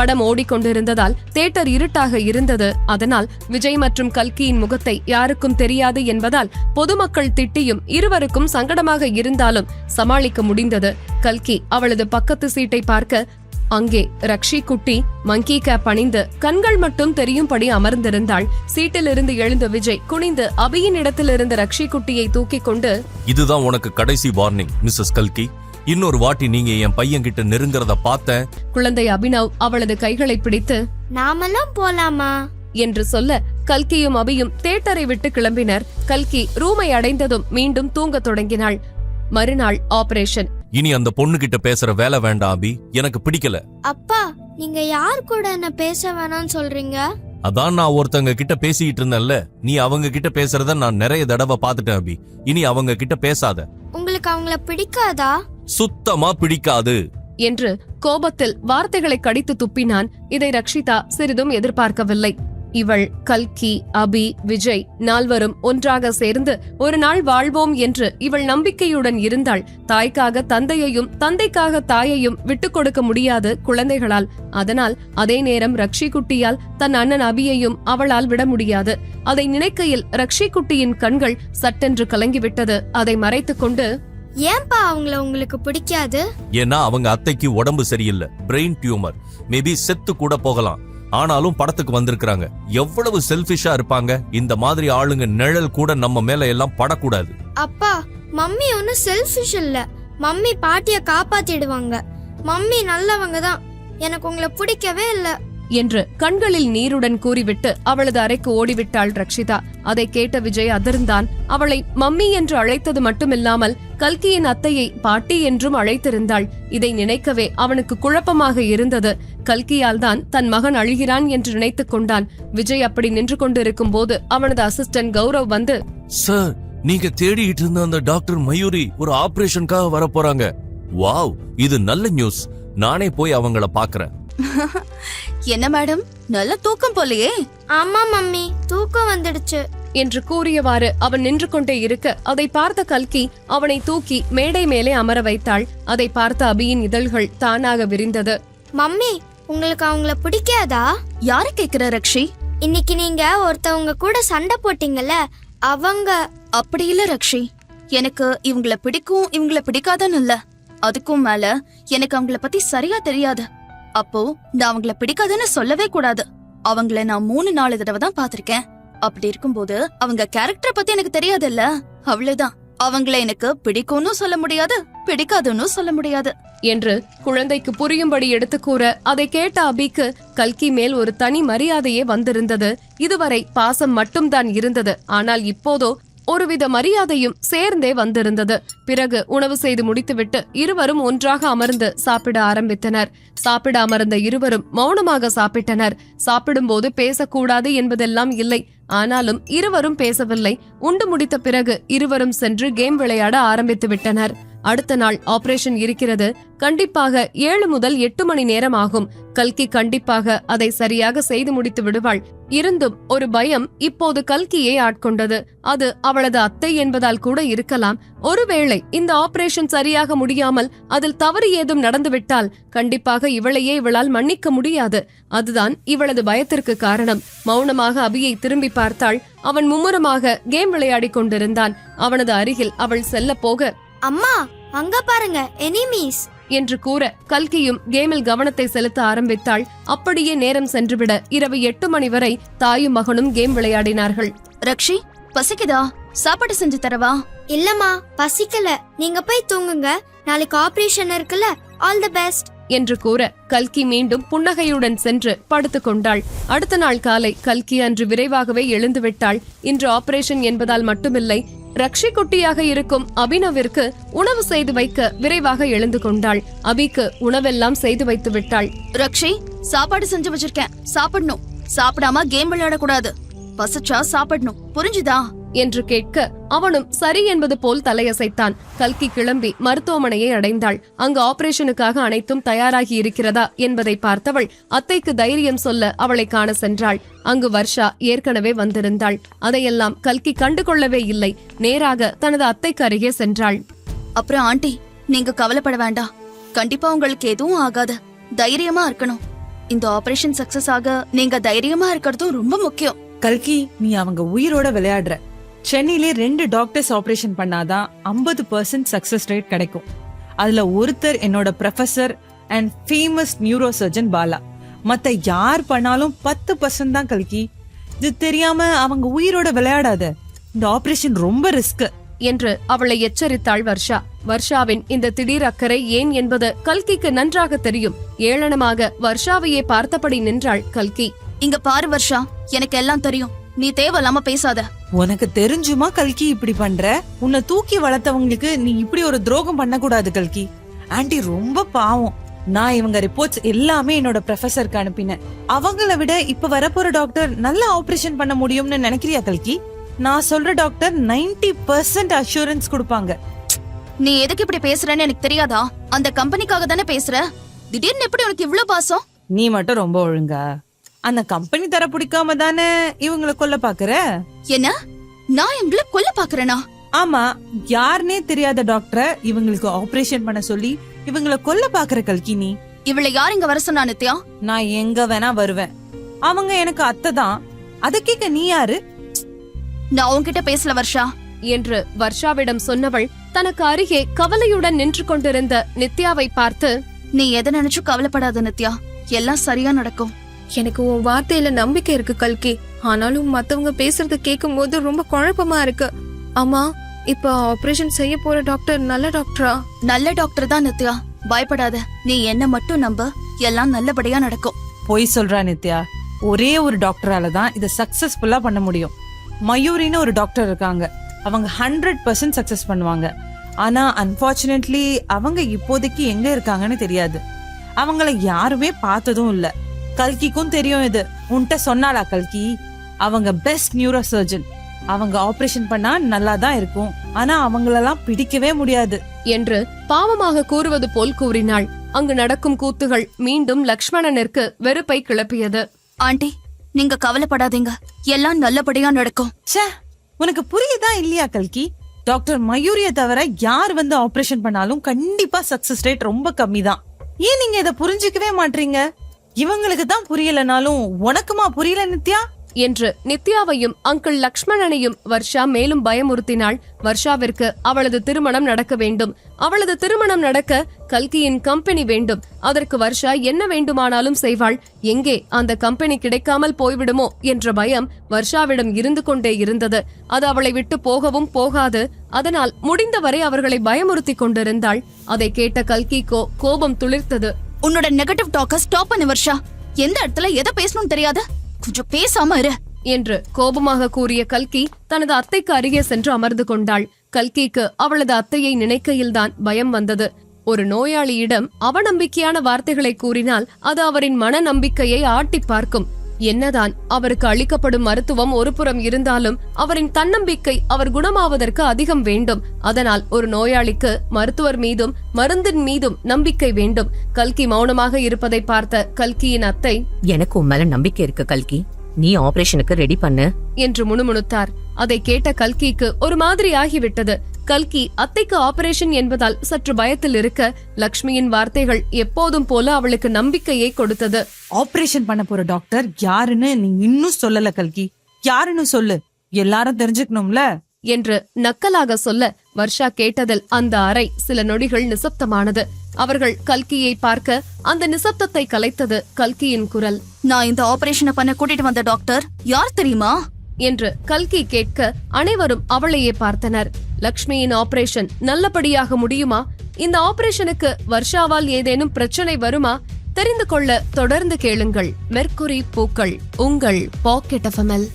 படம் ஓடிக்கொண்டிருந்ததால் தேட்டர் இருட்டாக இருந்தது. அதனால் விஜய் மற்றும் கல்கியின் முகத்தை யாருக்கும் தெரியாது என்பதால் பொதுமக்கள் திட்டியும் இருவருக்கும் சங்கடமாக இருந்தாலும் சமாளிக்க முடிந்தது. கல்கி அவளது பக்கத்து சீட்டை பார்க்க அங்கே ரக்ஷி குட்டி மங்கி கேப் அணிந்து கண்கள் மட்டும் தெரியும்படி அமர்ந்திருந்தாள். சீட்டிலிருந்து எழுந்த விஜய் குனிந்து அபியின் இடத்திலிருந்து ரக்ஷி குட்டியை தூக்கிக் கொண்டு இதுதான் உனக்கு கடைசி வார்னிங் மிஸ்ஸஸ் கல்கி. இன்னொரு வாட்டி நீங்க என் பையன் கிட்ட நெருங்கறத பார்த்தேன் குழந்தை அபினவ் அவளது கைகளை பிடித்து நாமெல்லாம் போலாமா? என்று சொல்ல கல்கியும் அபியும் தேட்டரை விட்டு கிளம்பினர். கல்கி ரூமை அடைந்ததும் மீண்டும் தூங்கத் தொடங்கினாள். மறுநாள் ஆபரேஷன். இனி அந்த பொண்ணு கிட்ட பேசுற வேலை வேண்டாம் அபி. எனக்கு பிடிக்கல. அப்பா நீங்க யார் கூட என்ன பேச வேணாம்னு சொல்றீங்க? அதான் நான் ஒருத்தங்க கிட்ட பேசிட்டு இருந்தேன்ல. நீ அவங்க கிட்ட பேசுறத நான் நிறைய தடவை பார்த்துட்டேன் அபி. இனி அவங்க கிட்ட பேசாத. உங்களுக்கு அவங்கள பிடிக்காதா? சுத்தமா பிடிக்காது. என்று கோபத்தில் வார்த்தைகளை கடித்து துப்பினான். இதை ரக்ஷிதா சிறிதும் எதிர்பார்க்கவில்லை. இவள் கல்கி அபி விஜய் நால்வரும் ஒன்றாக சேர்ந்து ஒரு நாள் வாழ்வோம் என்று இவள் நம்பிக்கையுடன் இருந்தாள். தாய்க்காக தந்தையையும் தந்தைக்காக தாயையும் விட்டுக் கொடுக்க முடியாது குழந்தைகளால். அதனால் அதே நேரம் ரக்ஷி குட்டியால் தன் அண்ணன் அபியையும் அவளால் விட முடியாது. அதை நினைக்கையில் ரக்ஷி குட்டியின் கண்கள் சட்டென்று கலங்கிவிட்டது. அதை மறைத்துக் கொண்டு ஏன்பா அவங்கள உங்களுக்கு பிடிக்காது? ஏன்னா அவங்க அத்தைக்கு உடம்பு சரியில்லை. பிரெயின் டியூமர் மேபி செத்து கூட போகலாம். ஆனாலும் படத்துக்கு வந்திருக்காங்க எவ்வளவு செல்ஃபிஷா இருப்பாங்க? இந்த மாதிரி ஆளுங்க நிழல் கூட நம்ம மேல எல்லாம் படக்கூடாது. அப்பா மம்மி ஒன்னும் செல்ஃபிஷ் இல்ல. மம்மி பாட்டிய காப்பாத்திடுவாங்க. மம்மி நல்லவங்க தான். எனக்கு உங்களை பிடிக்கவே இல்ல. என்று கண்களில் நீருடன் கூறிவிட்டு அவளது அறைக்கு ஓடிவிட்டாள் ரக்ஷிதா. அதை கேட்ட விஜய் அதிர்ந்தான். அவளை மம்மி என்று அழைத்தது மட்டுமில்லாமல் கல்கியின் அத்தையை பாட்டி என்றும் அழைத்திருந்தாள். இதை நினைக்கவே அவனுக்கு குழப்பமாக இருந்தது. கல்கியால் தான் தன் மகன் அழுகிறான் என்று நினைத்துக் கொண்டான். விஜய் அப்படி நின்று கொண்டிருக்கும் போது அவனது அசிஸ்டன்ட் கௌரவ் வந்து சார் நீங்க தேடிட்டு இருந்த அந்த டாக்டர் மயூரி ஒரு ஆபரேஷனுக்காக வர போறாங்க. வாவ் இது நல்ல நியூஸ். நானே போய் அவங்கள பாக்குறேன். என்ன மேடம்? நல்ல தூக்கம் போலையே. ஆமா மம்மி. தூக்கம் வந்துடுச்சு. என்று கூறியவாறு அவன் நின்று கொண்டே இருக்க அதை பார்த்த கல்கி அவனை தூக்கி மேடை மேலே அமர வைத்தாள். அதை பார்த்த அபியின் இதழ்கள் தானாக விரிந்தது. மம்மி உங்களுக்கு அவங்கள பிடிக்காதா? யார கேக்குற ரக்ஷி? இன்னைக்கு நீங்க ஒருத்தவங்க கூட சண்டை போட்டீங்கல்ல அவங்க அப்படி இல்ல ரக்ஷி. எனக்கு இவங்கள பிடிக்கும் இவங்கள பிடிக்காதுன்னு இல்ல. அதுக்கும் மேல எனக்கு அவங்கள பத்தி சரியா தெரியாது. அப்போ நான் அவங்கள பிடிக்காதுன்னு சொல்லவே கூடாது. அவங்கள நான் மூணு நாலு தடவை தான் பாத்திருக்கேன் அப்படி இருக்கும்போது அவங்க கேரக்டரை பத்தி எனக்கு தெரியாது இல்ல அவ்வளவுதான். அவங்கள எனக்கு பிடிக்கும்னு சொல்ல முடியாது பிடிக்காதுன்னு சொல்ல முடியாது. என்று குழந்தைக்கு புரியும்படி எடுத்து கூற அதை கேட்ட அபிக்கு கல்கி மேல் ஒரு தனி மரியாதையே வந்திருந்தது. இதுவரை பாசம் மட்டும்தான் இருந்தது. ஆனால் இப்போதோ ஒருவித மரியாதையும் சேர்ந்தே வந்திருந்தது. பிறகு உணவு செய்து முடித்துவிட்டு இருவரும் ஒன்றாக அமர்ந்து சாப்பிட ஆரம்பித்தனர். சாப்பிட அமர்ந்த இருவரும் மௌனமாக சாப்பிட்டனர். சாப்பிடும்போது பேசக்கூடாது என்பதெல்லாம் இல்லை. ஆனாலும் இருவரும் பேசவில்லை. உண்டு முடித்த பிறகு இருவரும் சென்று கேம் விளையாட ஆரம்பித்து விட்டனர் அடுத்த நாள் ஆபரேஷன் இருக்கிறது. கண்டிப்பாக ஏழு முதல் எட்டு மணி நேரம் ஆகும். கல்கி கண்டிப்பாக அதை சரியாக செய்து முடித்து விடுவாள். இருந்தும் ஒரு பயம் இப்போது கல்கியை ஆட்கொண்டது. அது அவளது அத்தை என்பதால் கூட இருக்கலாம். ஒருவேளை இந்த ஆபரேஷன் சரியாக முடியாமல் அதில் தவறு ஏதும் நடந்துவிட்டால் கண்டிப்பாக இவளையே இவளால் மன்னிக்க முடியாது. அதுதான் இவளது பயத்திற்கு காரணம். மௌனமாக அபியை திரும்பி பார்த்தாள். அவன் மும்முரமாக கேம் விளையாடிக் கொண்டிருந்தான். அவனது அருகில் அவள் செல்ல போக அம்மா அங்க பாருங்க எனிமீஸ் என்று கூற கல்கியும் கேமில் கவனத்தை செலுத்த ஆரம்பித்தாள். அப்படியே நேரம் சென்றுவிட இரவு எட்டு மணி வரை தாயும் மகனும் கேம் விளையாடினார்கள். ரக்ஷி பசிக்குதா? சாப்பாடு செஞ்சு தரவா? இல்லம்மா பசிக்கல. நீங்க போய் தூங்குங்க. நாளைக்கு ஆபரேஷன் இருக்குல்ல. ஆல் தி பெஸ்ட் என்று கூற கல்கி மீண்டும் புன்னகையுடன் சென்று படுத்துக் கொண்டாள். அடுத்த நாள் காலை கல்கி அன்று விரைவாகவே எழுந்து விட்டாள் இன்று ஆபரேஷன் என்பதால் மட்டுமில்லை ரக்ஷி குட்டியாக இருக்கும் அபினவிற்கு உணவு செய்து வைக்க விரைவாக எழுந்து கொண்டாள். அபிக்கு உணவெல்லாம் செய்து வைத்து விட்டாள். ரக்ஷி சாப்பாடு செஞ்சு வச்சிருக்கேன். சாப்பிடணும். சாப்பிடாம கேம் விளையாடக்கூடாது. பசிச்சா சாப்பிடணும். புரிஞ்சுதா? என்று கேட்க அவனும் சரி என்பது போல் தலையசைத்தான். கல்கி கிளம்பி மருத்துவமனையை அடைந்தாள். அங்கு ஆபரேஷனுக்காக அனைத்தும் தயாராகி இருக்கிறதா என்பதை பார்த்தவள் அத்தைக்கு தைரியம் சொல்ல அவளை காண சென்றாள். அங்கு வர்ஷா ஏற்கனவே வந்திருந்தாள். அதையெல்லாம் கல்கி கண்டுகொள்ளவே இல்லை. நேராக தனது அத்தைக்கு அருகே சென்றாள். அப்புறம் ஆண்டி நீங்க கவலைப்பட வேண்டாம். கண்டிப்பா உங்களுக்கு எதுவும் ஆகாது. தைரியமா இருக்கணும். இந்த ஆபரேஷன் சக்சஸ் ஆக நீங்க தைரியமா இருக்கிறதும் ரொம்ப முக்கியம். கல்கி நீ அவங்க உயிரோட விளையாடுற. சென்னையிலே ரெண்டு டாக்டர்ஸ் ஆபரேஷன் பண்ணாதான் ஐம்பது பர்சன்ட் சக்சஸ் ரேட் கிடைக்கும். அதுல ஒருத்தர் என்னோட professor and famous neuro surgeon Bala. மத்த யார் பண்ணாலும் பத்து பர்சன்ட் தான் கல்கி. இது தெரியாம அவங்க உயிரோட விளையாடாத. இந்த ஆபரேஷன் ரொம்ப ரிஸ்க் என்று அவளை எச்சரித்தாள் வர்ஷா. வர்ஷாவின் இந்த திடீர் அக்கறை ஏன் என்பது கல்கிக்கு நன்றாக தெரியும். ஏளனமாக வர்ஷாவையே பார்த்தபடி நின்றாள் கல்கி. இங்க பாரு வர்ஷா எனக்கு எல்லாம் தெரியும். நீ தேவையில்லாம பேசாத. உனக்கு தெரிஞ்சுமா கல்கி இப்படி பண்ற? உன்னை தூக்கி வளர்த்தவங்களுக்கு நீ இப்படி ஒரு துரோகம் பண்ணக்கூடாது கல்கி. ஆன்ட்டி ரொம்ப பாவம். நான் இவங்க ரிப்போர்ட்ஸ் எல்லாமே என்னோட ப்ரொஃபசருக்கு அனுப்பினேன். அவங்கள விட இப்ப வரப்போற டாக்டர் நல்ல ஆபரேஷன் பண்ண முடியும்னு நினைக்கிறியா கல்கி? நான் சொல்ற டாக்டர் 90% பர்சன்ட் அஷூரன்ஸ் கொடுப்பாங்க. நீ எதுக்கு இப்படி பேசுறன்னு எனக்கு தெரியாதா? அந்த கம்பெனிக்காக தானே பேசுற? திடீர்னு எப்படி உனக்கு இவ்ளோ பாசம்? நீ மட்டும் ரொம்ப ஒழுங்கா. அந்த கம்பெனி தர பிடிக்காம தானே இவங்களை கொல்ல பாக்குற? என்ன? நான் இவங்கள கொல்ல பாக்குறேனா? ஆமா யாருனே தெரியாத டாக்டரை இவங்களுக்கு ஆபரேஷன் பண்ண சொல்லி இவங்கள கொல்ல பாக்குற கல்கி நீ இவளை யார் இங்க வர சொன்னா நித்யா? நான் எங்க வேணா வருவேன். அவங்க எனக்கு அத்தை தான். அத கேட்க நீ யாரு? நான் உன்கிட்ட பேசல வர்ஷா. என்று வர்ஷாவிடம் சொன்னவள் தனக்கு அருகே கவலையுடன் நின்று கொண்டிருந்த நித்யாவை பார்த்து நீ எதை நினைச்சும் கவலைப்படாத நித்யா. எல்லாம் சரியா நடக்கும். எனக்கு உன் வார்த்தையில நம்பிக்கை இருக்கு கல்கி. ஆனாலும் மத்தவங்க பேசுறத கேட்கும் போது ரொம்ப குழப்பமா இருக்கு. அம்மா இப்ப ஆபரேஷன் செய்ய போற டாக்டர் நல்ல டாக்டரா நல்ல டாக்டர் தான் நித்யா. பயப்படாத. நீ என்ன மட்டும் நம்ப. எல்லாம் நல்லபடியா நடக்கும். பொய் சொல்றா நித்யா. ஒரே ஒரு டாக்டரால தான் இதை சக்சஸ்ஃபுல்லா பண்ண முடியும். மயூரின்னு ஒரு டாக்டர் இருக்காங்க. அவங்க ஹண்ட்ரட் பர்சன்ட் சக்சஸ் பண்ணுவாங்க. ஆனா அன்பார்ச்சுனேட்லி அவங்க இப்போதைக்கு எங்க இருக்காங்கன்னு தெரியாது. அவங்கள யாருமே பார்த்ததும் இல்ல. கல்கிக்கும் தெரியும் இது. உன்கிட்ட சொன்னாளா கல்கி? அவங்க பெஸ்ட் நியூரோ சர்ஜன் அவங்க ஆபரேஷன் பண்ணா நல்லா தான் இருக்கும். ஆனா அவங்களெல்லாம் பிடிக்கவே முடியாது. என்று பாவமாக கூறுவது போல் கூறினாள். அங்கு நடக்கும் கூத்துகள் மீண்டும் லக்ஷ்மணனிற்கு வெறுப்பை கிளப்பியது. ஆண்டி நீங்க கவலைப்படாதீங்க. எல்லாம் நல்லபடியா நடக்கும். ச்சே உனக்கு புரியுதா இல்லையா கல்கி? டாக்டர் மயூரிய தவிர யார் வந்து ஆபரேஷன் பண்ணாலும் கண்டிப்பா சக்சஸ் ரேட் ரொம்ப கம்மி தான் ஏன் நீங்க இத புரிஞ்சுக்கவே மாட்டீங்க இவங்களுக்கு தான் புரியலனாலும் உனக்குமா புரியல நித்யா? என்று நித்யாவையும் அங்கிள் லக்ஷ்மணனையும் வர்ஷா மேலும் பயமுறுத்தினாள். வர்ஷாவிற்கு அவளது திருமணம் நடக்க வேண்டும். அவளது திருமணம் நடக்க கல்கியின் கம்பெனி வேண்டும். அதற்கு வர்ஷா என்ன வேண்டுமானாலும் செய்வாள். எங்கே அந்த கம்பெனி கிடைக்காமல் போய்விடுமோ என்ற பயம் வர்ஷாவிடம் இருந்து கொண்டே இருந்தது. அது அவளை விட்டு போகவும் போகாது. அதனால் முடிந்தவரை அவர்களை பயமுறுத்தி கொண்டிருந்தாள். அதை கேட்ட கல்கிக்கோ கோபம் துளிர்த்தது. உன்னோட நெகட்டிவ் டாக்க ஸ்டாப் பண்ணு வர்ஷா. எந்த இடத்துல எதை பேசணும்னு தெரியாத? கொஞ்சம் பேசாம இரு. என்று கோபமாக கூறிய கல்கி தனது அத்தைக்கு அருகே சென்று அமர்ந்து கொண்டாள். கல்கிக்கு அவளது அத்தையை நினைக்கையில்தான் பயம் வந்தது. ஒரு நோயாளியிடம் அவநம்பிக்கையான வார்த்தைகளை கூறினால் அது அவரின் மன நம்பிக்கையை ஆட்டி பார்க்கும். என்னதான் அவருக்கு அளிக்கப்படும் மருத்துவம் ஒரு புறம் இருந்தாலும் அவரின் தன்னம்பிக்கை அவர் குணமாவதற்கு அதிகம் வேண்டும். அதனால் ஒரு நோயாளிக்கு மருத்துவர் மீதும் மருந்தின் மீதும் நம்பிக்கை வேண்டும். கல்கி மௌனமாக இருப்பதை பார்த்த கல்கியின் அத்தை எனக்கு உன் மேல நம்பிக்கை இருக்கு கல்கி. நீ ஆபரேஷனுக்கு ரெடி பண்ணு. என்று முணுமுணுத்தார். அதை கேட்ட கல்கிக்கு ஒரு மாதிரி ஆகிவிட்டது. கல்கி அத்தைக்கு ஆபரேஷன் என்பதால் சற்று பயத்தில் இருக்க லக்ஷ்மியின் வார்த்தைகள் எப்போதும் போல அவளுக்கு நம்பிக்கையை கொடுத்தது. ஆபரேஷன் பண்ண போற டாக்டர் யாருன்னு நீ இன்னும் சொல்லல கல்கி. யாருன்னு சொல்லு. எல்லாரும் தெரிஞ்சுக்கணும்ல? என்று நக்கலாக சொல்ல வர்ஷா கேட்டதில் அந்த அறை சில நொடிகள் நிசப்தமானது. அவர்கள் கல்கியை பார்க்க அந்த நிசப்தத்தை கலைத்தது கல்கியின் குரல். நான் இந்த ஆபரேஷனை பண்ண கூட்டிட்டு வந்த டாக்டர். யார் தெரியுமா? என்று கல்கி கேட்க அனைவரும் அவளையே பார்த்தனர். லக்ஷ்மியின் ஆபரேஷன் நல்லபடியாக முடியுமா? இந்த ஆபரேஷனுக்கு வர்ஷாவால் ஏதேனும் பிரச்சனை வருமா? தெரிந்து கொள்ள தொடர்ந்து கேளுங்கள். மெர்க்குரி பூக்கள் உங்கள் பாக்கெட் எஃப்எம்எல்